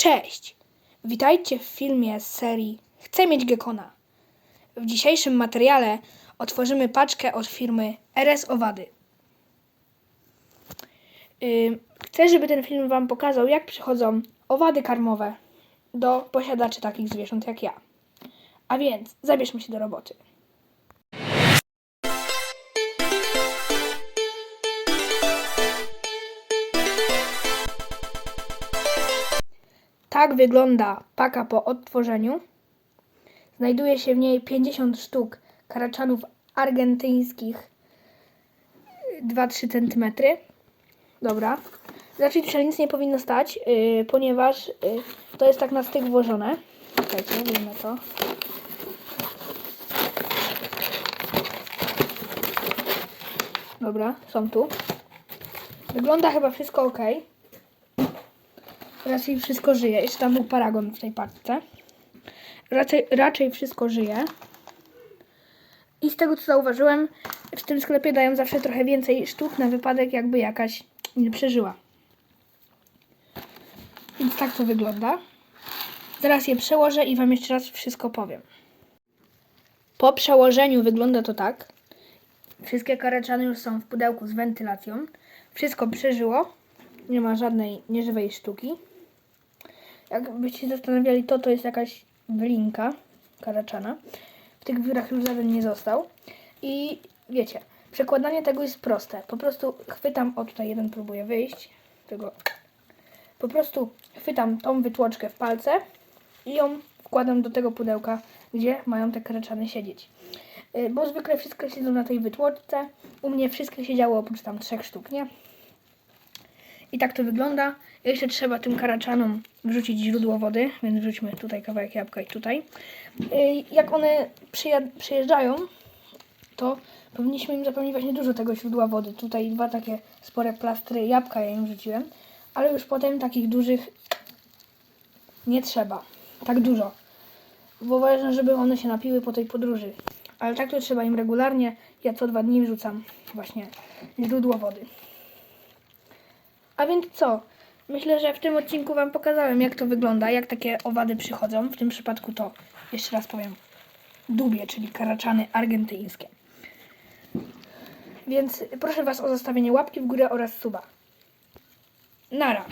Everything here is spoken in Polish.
Cześć! Witajcie w filmie z serii Chcę mieć Gekona. W dzisiejszym materiale otworzymy paczkę od firmy RS Owady. Chcę, żeby ten film Wam pokazał, jak przychodzą owady karmowe do posiadaczy takich zwierząt jak ja. A więc zabierzmy się do roboty. Tak wygląda paka po odtworzeniu. Znajduje się w niej 50 sztuk karaczanów argentyńskich 2-3 cm. Dobra. Raczej tutaj nic nie powinno stać, yy, ponieważ yy, to jest tak na styk włożone. Czekajcie, wyjmę to. Dobra, są tu. Wygląda chyba wszystko ok. Raczej wszystko żyje. Jeszcze tam był paragon w tej paczce. Raczej, raczej wszystko żyje. I z tego co zauważyłem, w tym sklepie dają zawsze trochę więcej sztuk na wypadek, jakby jakaś nie przeżyła. Więc tak to wygląda. Zaraz je przełożę i Wam jeszcze raz wszystko powiem. Po przełożeniu wygląda to tak. Wszystkie karaczany już są w pudełku z wentylacją. Wszystko przeżyło. Nie ma żadnej nieżywej sztuki. Jakbyście zastanawiali, to to jest jakaś wylinka karaczana. W tych wiórach już żaden nie został. I wiecie, przekładanie tego jest proste. Po prostu chwytam, o tutaj jeden próbuje wyjść. Tego. Po prostu chwytam tą wytłoczkę w palce i ją wkładam do tego pudełka, gdzie mają te karaczany siedzieć. Y, Bo zwykle wszystkie siedzą na tej wytłoczce. U mnie wszystkie siedziały oprócz tam trzech sztuk, nie? I tak to wygląda. Jeszcze trzeba tym karaczanom wrzucić źródło wody, więc wrzućmy tutaj kawałek jabłka i tutaj. Yy, Jak one przyjeżdżają, to powinniśmy im zapewnić właśnie dużo tego źródła wody. Tutaj dwa takie spore plastry jabłka ja im wrzuciłem, ale już potem takich dużych nie trzeba. Tak dużo. Bo ważne, żeby one się napiły po tej podróży. Ale tak to trzeba im regularnie. Ja co dwa dni wrzucam właśnie źródło wody. A więc co? Myślę, że w tym odcinku Wam pokazałem, jak to wygląda, jak takie owady przychodzą. W tym przypadku to, jeszcze raz powiem, dubie, czyli karaczany argentyńskie. Więc proszę Was o zostawienie łapki w górę oraz suba. Nara.